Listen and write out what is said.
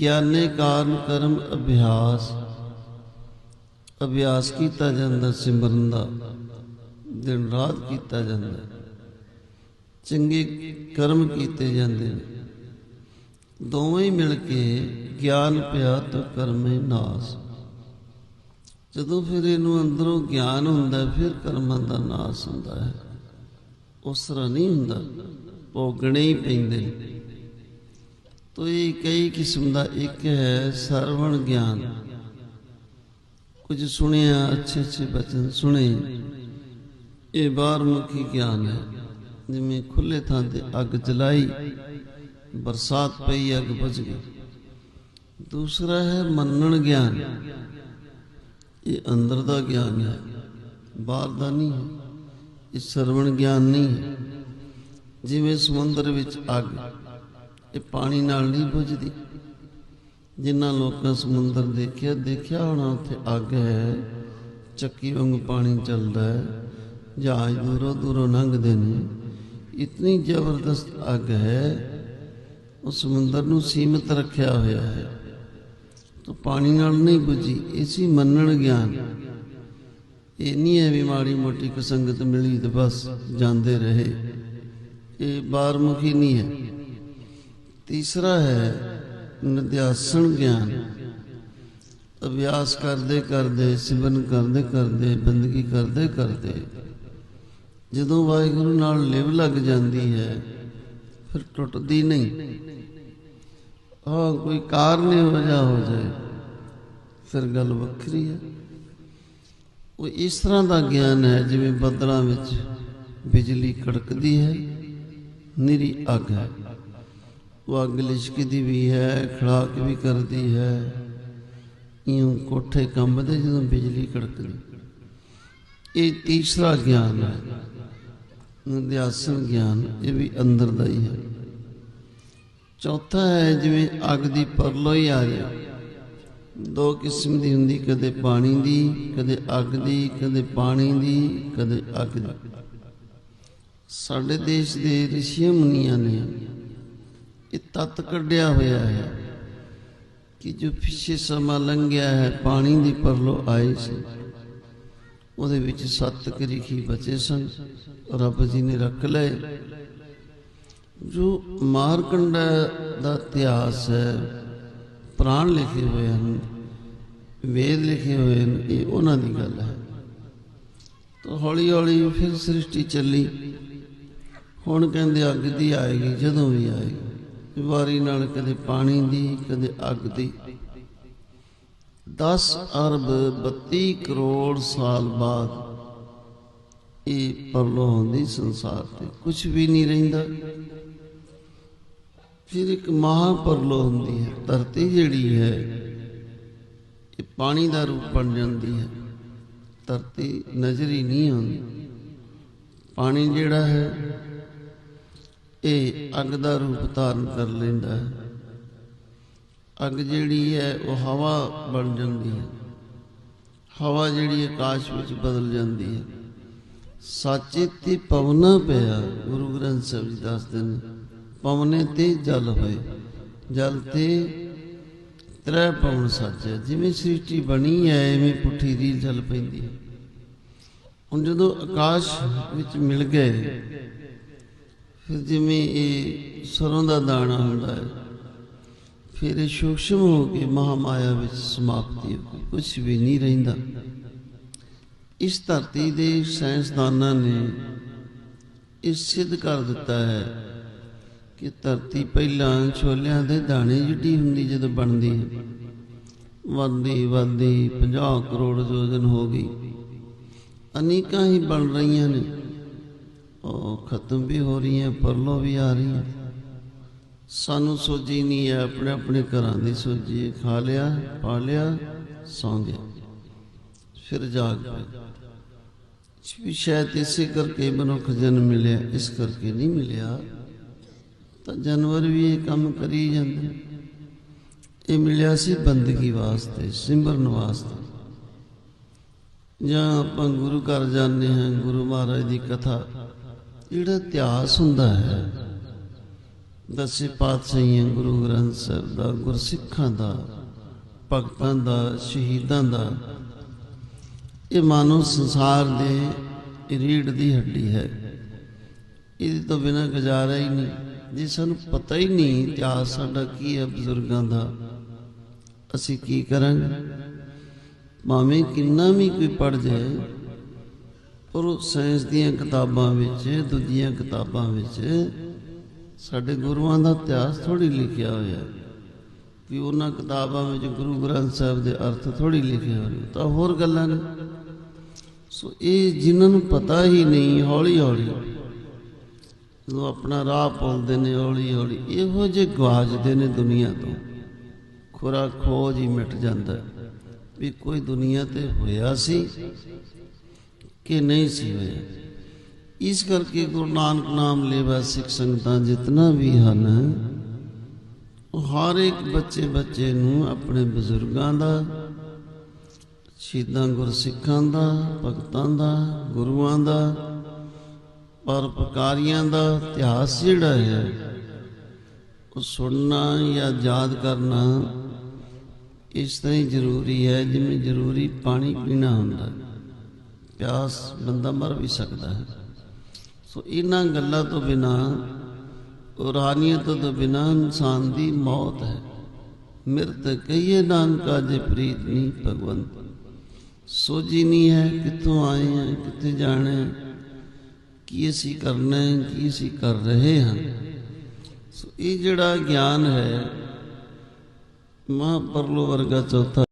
ਗਿਆਨੇ ਕਾਰਨ ਕਰਮ ਅਭਿਆਸ। ਅਭਿਆਸ ਕੀਤਾ ਜਾਂਦਾ ਸਿਮਰਨ ਦਾ। ਦਿਨ ਰਾਤ ਕੀਤਾ ਜਾਂਦਾ। ਚੰਗੇ ਕਰਮ ਕੀਤੇ ਜਾਂਦੇ ਨੇ। ਦੋਵੇਂ ਮਿਲ ਕੇ ਗਿਆਨ ਪਿਆ ਤਾਂ ਕਰਮੇ ਨਾਸ। ਜਦੋਂ ਫਿਰ ਇਹਨੂੰ ਅੰਦਰੋਂ ਗਿਆਨ ਹੁੰਦਾ, ਫਿਰ ਕਰਮਾਂ ਦਾ ਨਾਸ ਹੁੰਦਾ ਹੈ। ਉਸ ਤਰ੍ਹਾਂ ਨਹੀਂ ਹੁੰਦਾ। ਭੋਗਣੇ ਹੀ ਪੈਂਦੇ ਨੇ। ਤੋ ਕਈ ਕਿਸਮ ਦਾ ਇੱਕ ਹੈ ਸਰਵਣ ਗਿਆਨ। ਕੁਝ ਸੁਣਿਆ, ਅੱਛੇ ਅੱਛੇ ਬਚਨ ਸੁਣੇ। ਇਹ ਬਾਹਰਮੁਖੀ ਗਿਆਨ ਹੈ, ਜਿਵੇਂ ਖੁੱਲੇ ਥਾਂ ਤੇ ਅੱਗ ਜਲਾਈ, ਬਰਸਾਤ ਪਈ, ਅੱਗ ਬੁਝ ਗਈ। ਦੂਸਰਾ ਹੈ ਮੰਨਣ ਗਿਆਨ। ਇਹ ਅੰਦਰ ਦਾ ਗਿਆਨ ਹੈ, ਬਾਹਰ ਦਾ ਨਹੀਂ ਹੈ। ਇਹ ਸਰਵਣ ਗਿਆਨ ਨਹੀਂ ਹੈ। ਜਿਵੇਂ ਸਮੁੰਦਰ ਵਿੱਚ ਅੱਗ ਇਹ ਪਾਣੀ ਨਾਲ ਨਹੀਂ ਬੁਝਦੀ। ਜਿਨ੍ਹਾਂ ਲੋਕਾਂ ਸਮੁੰਦਰ ਦੇਖਿਆ ਦੇਖਿਆ ਹੋਣਾ ਉੱਥੇ ਅੱਗ ਹੈ, ਚੱਕੀ ਵਾਂਗੂ ਪਾਣੀ ਚੱਲਦਾ ਹੈ। ਜਹਾਜ਼ ਦੂਰੋਂ ਦੂਰੋਂ ਲੰਘਦੇ ਨੇ। ਇਤਨੀ ਜ਼ਬਰਦਸਤ ਅੱਗ ਹੈ, ਉਹ ਸਮੁੰਦਰ ਨੂੰ ਸੀਮਿਤ ਰੱਖਿਆ ਹੋਇਆ ਹੈ। ਤਾਂ ਪਾਣੀ ਨਾਲ ਨਹੀਂ ਬੁਝੀ, ਇਸੀ ਮੰਨਣ ਗਿਆਨ। ਇਹ ਨਹੀਂ ਹੈ ਵੀ ਮਾੜੀ ਮੋਟੀ ਕਸੰਗਤ ਮਿਲੀ ਤੇ ਬਸ ਜਾਂਦੇ ਰਹੇ। ਇਹ ਬਾਹਰਮੁਖੀ ਨਹੀਂ ਹੈ। ਤੀਸਰਾ ਹੈ ਨਿਧਿਆਸਣ ਗਿਆਨ। ਅਭਿਆਸ ਕਰਦੇ ਕਰਦੇ, ਸਿਮਰਨ ਕਰਦੇ ਕਰਦੇ, ਬੰਦਗੀ ਕਰਦੇ ਕਰਦੇ, ਜਦੋਂ ਵਾਹਿਗੁਰੂ ਨਾਲ ਲਿਵ ਲੱਗ ਜਾਂਦੀ ਹੈ, ਫਿਰ ਟੁੱਟਦੀ ਨਹੀਂ। ਹਾਂ, ਕੋਈ ਕਾਰਨ ਹੀ ਵਜ੍ਹਾ ਹੋ ਜਾਏ, ਫਿਰ ਗੱਲ ਵੱਖਰੀ ਹੈ। ਉਹ ਇਸ ਤਰ੍ਹਾਂ ਦਾ ਗਿਆਨ ਹੈ ਜਿਵੇਂ ਬੱਦਲਾਂ ਵਿੱਚ ਬਿਜਲੀ ਕੜਕਦੀ ਹੈ, ਨਿਰੀ ਅੱਗ ਹੈ। ਉਹ ਅੱਗ ਲਿਸ਼ਕਦੀ ਵੀ ਹੈ, ਖੜਾਕ ਵੀ ਕਰਦੀ ਹੈ। ਇਉਂ ਕੋਠੇ ਕੰਬਦੇ ਜਦੋਂ ਬਿਜਲੀ ਕੜਕਦੀ। ਇਹ ਤੀਸਰਾ ਗਿਆਨ ਹੈ। ਨਿਧਿਆਸਨ ਗਿਆਨ, ਇਹ ਵੀ ਅੰਦਰ ਦਾ ਹੀ ਹੈ। ਚੌਥਾ ਹੈ, ਜਿਵੇਂ ਅੱਗ ਦੀ ਪਰਲੋਈ ਆ ਜਾਏ ਦੋ ਕਿਸਮ ਦੀ ਹੁੰਦੀ, ਕਦੇ ਪਾਣੀ ਦੀ, ਕਦੇ ਅੱਗ ਦੀ, ਕਦੇ ਪਾਣੀ ਦੀ, ਕਦੇ ਅੱਗ ਦੀ। ਸਾਡੇ ਦੇਸ਼ ਦੇ ਰਿਸ਼ੀਆਂ ਮੁਨੀਆਂ ਨੇ ਇਹ ਤਤ ਕੱਢਿਆ ਹੋਇਆ ਹੈ ਕਿ ਜੋ ਪਿੱਛੇ ਸਮਾਂ ਲੰਘਿਆ ਹੈ, ਪਾਣੀ ਦੀ ਪਰਲੋ ਆਈ ਸੀ, ਉਹਦੇ ਵਿੱਚ ਸੱਤ ਕਰੀਖੀ ਬਚੇ ਸਨ, ਰੱਬ ਜੀ ਨੇ ਰੱਖ ਲਏ। ਜੋ ਮਾਰਕੰਡਾ ਦਾ ਇਤਿਹਾਸ ਹੈ, ਪ੍ਰਾਣ ਲਿਖੇ ਹੋਏ ਹਨ, ਵੇਦ ਲਿਖੇ ਹੋਏ ਹਨ, ਇਹ ਉਹਨਾਂ ਦੀ ਗੱਲ ਹੈ। ਤਾਂ ਹੌਲੀ ਹੌਲੀ ਫਿਰ ਸ੍ਰਿਸ਼ਟੀ ਚੱਲੀ। ਹੁਣ ਕਹਿੰਦੇ ਅੱਗ ਦੀ ਆਏਗੀ, ਜਦੋਂ ਵੀ ਆਏਗੀ। ਵਾਰੀ ਨਾਲ ਕਦੇ ਪਾਣੀ ਦੀ, ਕਦੇ ਅੱਗ ਦੀ। 10 ਅਰਬ 32 ਕਰੋੜ ਸਾਲ ਬਾਅਦ ਇਹ ਪਰਲੋ ਹੁੰਦੀ ਸੰਸਾਰ ਤੇ ਕੁਝ ਵੀ ਨਹੀਂ ਰਹਿੰਦਾ। ਫਿਰ ਇੱਕ ਮਹਾ ਪਰਲੋ ਹੁੰਦੀ ਹੈ। ਧਰਤੀ ਜਿਹੜੀ ਹੈ, ਇਹ ਪਾਣੀ ਦਾ ਰੂਪ ਬਣ ਜਾਂਦੀ ਹੈ। ਧਰਤੀ ਨਜ਼ਰ ਹੀ ਨਹੀਂ ਆਉਂਦੀ। ਪਾਣੀ ਜਿਹੜਾ ਹੈ ਇਹ ਅੱਗ ਦਾ ਰੂਪ ਧਾਰਨ ਕਰ ਲੈਂਦਾ ਹੈ। ਅੱਗ ਜਿਹੜੀ ਹੈ, ਉਹ ਹਵਾ ਬਣ ਜਾਂਦੀ ਹੈ। ਹਵਾ ਜਿਹੜੀ ਆਕਾਸ਼ ਵਿੱਚ ਬਦਲ ਜਾਂਦੀ ਹੈ। ਸਾਚੇ ਤੇ ਪਵਨਾ ਪਿਆ, ਗੁਰੂ ਗ੍ਰੰਥ ਸਾਹਿਬ ਜੀ ਦੱਸਦੇ ਨੇ, ਪਵਨੇ ਤੇ ਜਲ ਹੋਏ। ਜਲ ਤੇ ਤ੍ਰੈ ਪਵਨ ਸਾਚੇ ਜਿਵੇਂ ਸ੍ਰਿਸ਼ਟੀ ਬਣੀ ਹੈ, ਐਵੇਂ ਪੁੱਠੀ ਦੀ ਜਲ ਪੈਂਦੀ ਹੈ। ਹੁਣ ਜਦੋਂ ਆਕਾਸ਼ ਵਿੱਚ ਮਿਲ ਗਏ ਫਿਰ ਜਿਵੇਂ ਇਹ ਸਰੋਂ ਦਾ ਦਾਣਾ ਹੁੰਦਾ ਹੈ, ਫਿਰ ਇਹ ਸੂਖਸ਼ਮ ਹੋ ਕੇ ਮਹਾਮਾਇਆ ਵਿੱਚ ਸਮਾਪਤੀ ਹੋ ਗਈ ਕੁਝ ਵੀ ਨਹੀਂ ਰਹਿੰਦਾ। ਇਸ ਧਰਤੀ ਦੇ ਸਾਇੰਸਦਾਨਾਂ ਨੇ ਇਹ ਸਿੱਧ ਕਰ ਦਿੱਤਾ ਹੈ ਕਿ ਧਰਤੀ ਪਹਿਲਾਂ ਛੋਲਿਆਂ ਦੇ ਦਾਣੇ ਜਿੱਡੀ ਹੁੰਦੀ ਜਦੋਂ ਬਣਦੀ ਹੈ। ਵੱਧਦੀ ਵੱਧਦੀ 50 ਕਰੋੜ ਯੋਜਨ ਹੋ ਗਈ। ਅਨੇਕਾਂ ਹੀ ਬਣ ਰਹੀਆਂ ਨੇ। ਖਤਮ ਵੀ ਹੋ ਰਹੀ ਹੈ, ਪਰਲੋ ਵੀ ਆ ਰਹੀਆਂ ਸਾਨੂੰ ਸੋਝੀ ਨਹੀਂ ਹੈ, ਆਪਣੇ ਆਪਣੇ ਘਰਾਂ ਦੀ ਸੋਝੀ ਖਾ ਲਿਆ, ਪਾ ਲਿਆ, ਸੌਂ ਗਿਆ। ਫਿਰ ਜਾਗ ਪਏ ਵੀ ਸ਼ਾਇਦ ਇਸੇ ਕਰਕੇ ਮਨੁੱਖ ਜਨਮ ਮਿਲਿਆ, ਇਸ ਕਰਕੇ ਨਹੀਂ ਮਿਲਿਆ। ਤਾਂ ਜਾਨਵਰ ਵੀ ਇਹ ਕੰਮ ਕਰੀ ਜਾਂਦੇ। ਇਹ ਮਿਲਿਆ ਸੀ ਬੰਦਗੀ ਵਾਸਤੇ, ਸਿਮਰਨ ਵਾਸਤੇ। ਜਾਂ ਆਪਾਂ ਗੁਰੂ ਘਰ ਜਾਂਦੇ ਹਾਂ, ਗੁਰੂ ਮਹਾਰਾਜ ਦੀ ਕਥਾ ਜਿਹੜਾ ਇਤਿਹਾਸ ਹੁੰਦਾ ਹੈ ਦਸੇ ਪਾਤਸ਼ਾਹੀਆਂ ਗੁਰੂ ਗ੍ਰੰਥ ਸਾਹਿਬ ਦਾ, ਗੁਰਸਿੱਖਾਂ ਦਾ, ਭਗਤਾਂ ਦਾ, ਸ਼ਹੀਦਾਂ ਦਾ, ਇਹ ਮਾਨੋ ਸੰਸਾਰ ਦੇ ਰੀੜ ਦੀ ਹੱਡੀ ਹੈ। ਇਹਦੇ ਤੋਂ ਬਿਨਾਂ ਗੁਜ਼ਾਰਾ ਹੀ ਨਹੀਂ। ਜੇ ਸਾਨੂੰ ਪਤਾ ਹੀ ਨਹੀਂ ਇਤਿਹਾਸ ਸਾਡਾ ਕੀ ਹੈ ਬਜ਼ੁਰਗਾਂ ਦਾ, ਅਸੀਂ ਕੀ ਕਰਾਂਗੇ? ਭਾਵੇਂ ਕਿੰਨਾ ਵੀ ਕੋਈ ਪੜ ਜਾਏ ਔਰ ਸਾਇੰਸ ਦੀਆਂ ਕਿਤਾਬਾਂ ਵਿੱਚ, ਦੂਜੀਆਂ ਕਿਤਾਬਾਂ ਵਿੱਚ ਸਾਡੇ ਗੁਰੂਆਂ ਦਾ ਇਤਿਹਾਸ ਥੋੜੀ ਲਿਖਿਆ ਹੋਇਆ ਵੀ ਉਹਨਾਂ ਕਿਤਾਬਾਂ ਵਿੱਚ ਗੁਰੂ ਗ੍ਰੰਥ ਸਾਹਿਬ ਦੇ ਅਰਥ ਥੋੜੀ ਲਿਖੇ ਹੋਏ ਤਾਂ ਹੋਰ ਗੱਲਾਂ ਨੇ? ਸੋ ਇਹ ਜਿਨ੍ਹਾਂ ਨੂੰ ਪਤਾ ਹੀ ਨਹੀਂ ਹੌਲੀ ਹੌਲੀ ਜਦੋਂ ਆਪਣਾ ਰਾਹ ਪੁੱਲਦੇ ਨੇ ਹੌਲੀ ਹੌਲੀ ਇਹੋ ਜਿਹੇ ਗਵਾਜਦੇ ਨੇ ਦੁਨੀਆ ਤੋਂ। ਖੁਰਾ ਖੋਜ ਹੀ ਮਿਟ ਜਾਂਦਾ ਵੀ ਕੋਈ ਦੁਨੀਆ ਤੇ ਹੋਇਆ ਸੀ ਕਿ ਨਹੀਂ ਸੀ ਹੋਇਆ ਇਸ ਕਰਕੇ ਗੁਰੂ ਨਾਨਕ ਨਾਮ ਲੈਵਾ ਸਿੱਖ ਸੰਗਤਾਂ ਜਿਤਨਾ ਵੀ ਹਨ, ਉਹ ਹਰ ਇੱਕ ਬੱਚੇ ਬੱਚੇ ਨੂੰ ਆਪਣੇ ਬਜ਼ੁਰਗਾਂ ਦਾ, ਸ਼ਹੀਦਾਂ ਗੁਰਸਿੱਖਾਂ ਦਾ, ਭਗਤਾਂ ਦਾ, ਗੁਰੂਆਂ ਦਾ ਪਰਪਕਾਰੀਆਂ ਦਾ ਇਤਿਹਾਸ ਜਿਹੜਾ ਹੈ, ਉਹ ਸੁਣਨਾ ਜਾਂ ਯਾਦ ਕਰਨਾ ਇਸ ਤਰ੍ਹਾਂ ਹੀ ਜ਼ਰੂਰੀ ਹੈ ਜਿਵੇਂ ਜ਼ਰੂਰੀ ਪਾਣੀ ਪੀਣਾ ਹੁੰਦਾ। ਹੈ ਪਿਆਸ ਬੰਦਾ ਮਰ ਵੀ ਸਕਦਾ ਹੈ। ਸੋ ਇਹਨਾਂ ਗੱਲਾਂ ਤੋਂ ਬਿਨਾ ਰੂਹਾਨੀਅਤ ਤੋਂ ਬਿਨਾ ਇਨਸਾਨ ਦੀ ਮੌਤ ਹੈ। ਮਿਰਤ ਕਹੀਏ ਨਾਨਕਾ ਜੇ ਪ੍ਰੀਤ ਨਹੀਂ, ਭਗਵੰਤ। ਸੋਜੀ ਨਹੀਂ ਹੈ ਕਿੱਥੋਂ ਆਏ ਹਾਂ, ਕਿੱਥੇ ਜਾਣਾ ਕੀ ਅਸੀਂ ਕਰਨਾ ਹੈ, ਕੀ ਅਸੀਂ ਕਰ ਰਹੇ ਹਾਂ। ਸੋ ਇਹ ਜਿਹੜਾ ਗਿਆਨ ਹੈ ਮਹਾਂਪਰਲੋ ਵਰਗਾ ਚੌਥਾ